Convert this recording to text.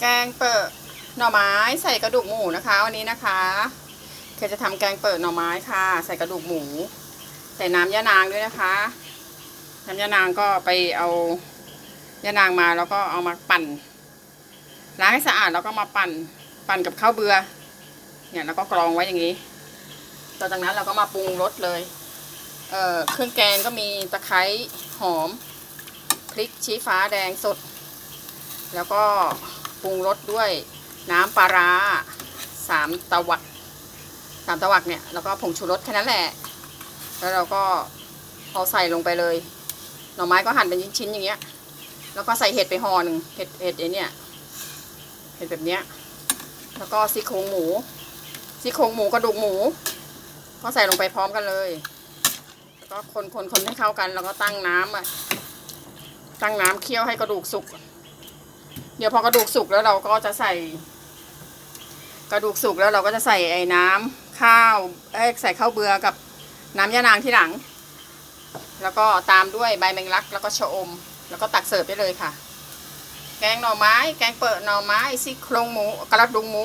แกงเปิดหน่อไม้ใส่กระดูกหมูนะคะ วันนี้นะคะเคยจะทำแกงเปิดหน่อไม้ค่ะ ใส่กระดูกหมู ใส่น้ำยะนางด้วยนะคะ น้ำยะนางก็ไปเอายะนางมาแล้วก็เอามาปั่นล้างให้สะอาดแล้วก็มาปั่นปั่นกับข้าวเบือเนี่ยแล้วก็กรองไว้อย่างนี้ต่อจากนั้นเราก็มาปรุงรสเลยเอ่อเครื่องแกงก็มีตะไคร้หอมพริกชี้ฟ้าแดงสด แล้วก็ ปรุงรสด้วยน้ำปลาร้าสามตะวักสามตะวักเนี่ยแล้วก็ผงชูรสแค่นั้นแหละ แล้วเราก็เอาใส่ลงไปเลย หน่อไม้ก็หั่นเป็นชิ้นๆอย่างเงี้ย แล้วก็ใส่เห็ดไปห่อหนึ่งเห็ดเห็ดไอเนี่ยเห็ดแบบเนี้ย แล้วก็ซี่โครงหมูซี่โครงหมูกระดูกหมู ก็ใส่ลงไปพร้อมกันเลย แล้วก็คนคนคนให้เข้ากัน แล้วก็ตั้งน้ำอะตั้งน้ำเคี่ยวให้กระดูกสุก เดี๋ยวพอกระดูกสุกแล้วเราก็จะใส่ กระดูกสุกแล้วเราก็จะใส่ไอ้น้ำข้าวเอ้ใส่ข้าวเบือกับน้ำยานางที่หลัง แล้วก็ตามด้วยใบแมงลัก แล้วก็ชะอม แล้วก็ตักเสิร์ฟได้เลยค่ะ แกงหน่อไม้ แกงเปิดหน่อไม้ซี่โครงหมู กระดูกหมู